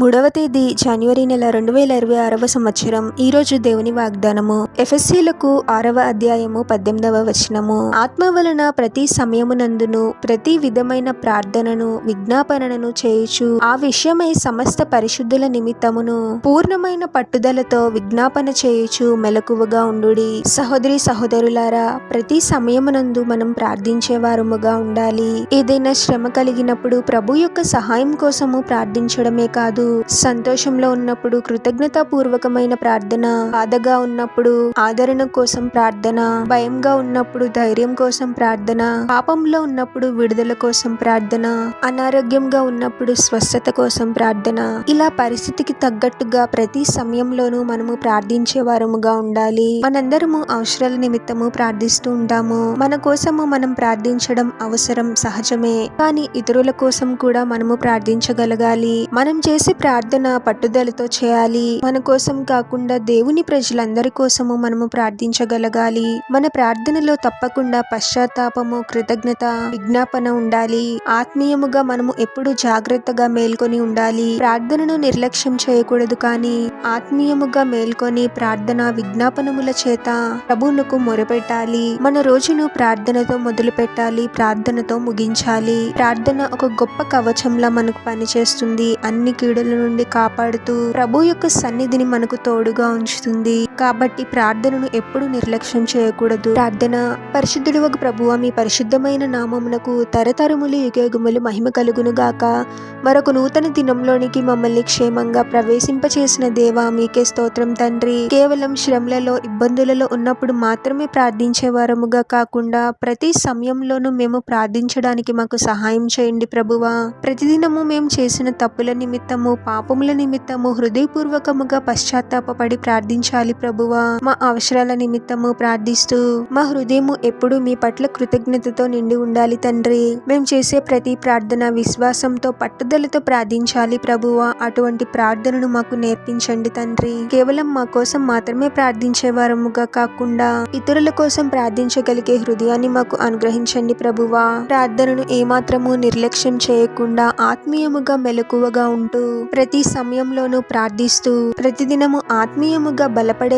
మూడవ తేదీ జనవరి నెల రెండు వేల ఇరవై ఆరవ సంవత్సరం. ఈ రోజు దేవుని వాగ్దానము. ఎఫ్ఎస్సీలకు ఆరవ అధ్యాయము పద్దెనిమిదవ వచనము. ఆత్మ వలన ప్రతి సమయమునందును ప్రతి విధమైన ప్రార్థనను విజ్ఞాపనను చేయుచు ఆ విషయమై సమస్త పరిశుద్ధుల నిమిత్తమును పూర్ణమైన పట్టుదలతో విజ్ఞాపన చేయుచు మెలకువగా ఉండుడి. సహోదరి సహోదరులారా ప్రతి సమయమునందు మనం ప్రార్థించే వారముగా ఉండాలి. ఏదైనా శ్రమ కలిగినప్పుడు ప్రభు యొక్క సహాయం కోసము ప్రార్థించడమే కాదు సంతోషంలో ఉన్నప్పుడు కృతజ్ఞతాపూర్వకమైన ప్రార్థన బాధగా ఉన్నప్పుడు ఆదరణ కోసం ప్రార్థన భయంగా ఉన్నప్పుడు ధైర్యం కోసం ప్రార్థన పాపంలో ఉన్నప్పుడు విడుదల కోసం ప్రార్థన అనారోగ్యంగా ఉన్నప్పుడు స్వస్థత కోసం ప్రార్థన. ఇలా పరిస్థితికి తగ్గట్టుగా ప్రతి సమయంలోనూ మనము ప్రార్థించే వారముగా ఉండాలి. మనందరము అవసరాల నిమిత్తము ప్రార్థిస్తూ ఉంటాము. మన కోసము మనం ప్రార్థించడం అవసరం సహజమే. కానీ ఇతరుల కోసం కూడా మనము ప్రార్థించగలగాలి. మనం చేసే ప్రార్థన పట్టుదలతో చేయాలి. మన కోసం కాకుండా దేవుని ప్రజలందరి కోసము మనము ప్రార్థించగలగాలి. మన ప్రార్థనలో తప్పకుండా పశ్చాత్తాపము కృతజ్ఞత విజ్ఞాపన ఉండాలి. ఆత్మీయముగా మనము ఎప్పుడు జాగ్రత్తగా మేల్కొని ఉండాలి. ప్రార్థనను నిర్లక్ష్యం చేయకూడదు కానీ ఆత్మీయముగా మేల్కొని ప్రార్థన విజ్ఞాపనముల చేత ప్రభువునకు మొరపెట్టాలి. మన రోజును ప్రార్థనతో మొదలు పెట్టాలి ప్రార్థనతో ముగించాలి. ప్రార్థన ఒక గొప్ప కవచంలా మనకు పనిచేస్తుంది. అన్ని కీడుల నుండి కాపాడుతూ ప్రభు యొక్క సన్నిధిని మనకు తోడుగా ఉంచుతుంది. కాబట్టి ప్రార్థనను ఎప్పుడు నిర్లక్ష్యం చేయకూడదు. ప్రార్థన పరిశుద్ధుడు ఒక ప్రభువ మీ పరిశుద్ధమైన నామమునకు తరతరములు యుగయుగములు మహిమ కలుగును గాక. మరొక నూతన దినంలోనికి మమ్మల్ని క్షేమంగా ప్రవేశింపచేసిన దేవా మీకే స్తోత్రం తండ్రి. కేవలం శ్రమలలో ఇబ్బందులలో ఉన్నప్పుడు మాత్రమే ప్రార్థించే వారముగా కాకుండా ప్రతి సమయంలోనూ మేము ప్రార్థించడానికి మాకు సహాయం చేయండి ప్రభువా. ప్రతిదినము మేము చేసిన తప్పుల నిమిత్తము పాపముల నిమిత్తము హృదయపూర్వకముగా పశ్చాత్తాపడి ప్రార్థించాలి ప్రభువా మా అవసరాల నిమిత్తము ప్రార్థిస్తూ మా హృదయము ఎప్పుడు మీ పట్ల కృతజ్ఞతతో నిండి ఉండాలి తండ్రి. మేము చేసే ప్రతి ప్రార్థన విశ్వాసంతో పట్టుదలతో ప్రార్థించాలి ప్రభువా. అటువంటి ప్రార్థనను మాకు నేర్పించండి తండ్రి. కేవలం మా కోసం మాత్రమే ప్రార్థించే వారముగా కాకుండా ఇతరుల కోసం ప్రార్థించగలిగే హృదయాన్ని మాకు అనుగ్రహించండి ప్రభువా. ప్రార్థనను ఏమాత్రము నిర్లక్ష్యం చేయకుండా ఆత్మీయముగా మెలకువగా ఉంటూ ప్రతి సమయంలోనూ ప్రార్థిస్తూ ప్రతిదినము ఆత్మీయముగా బలపడే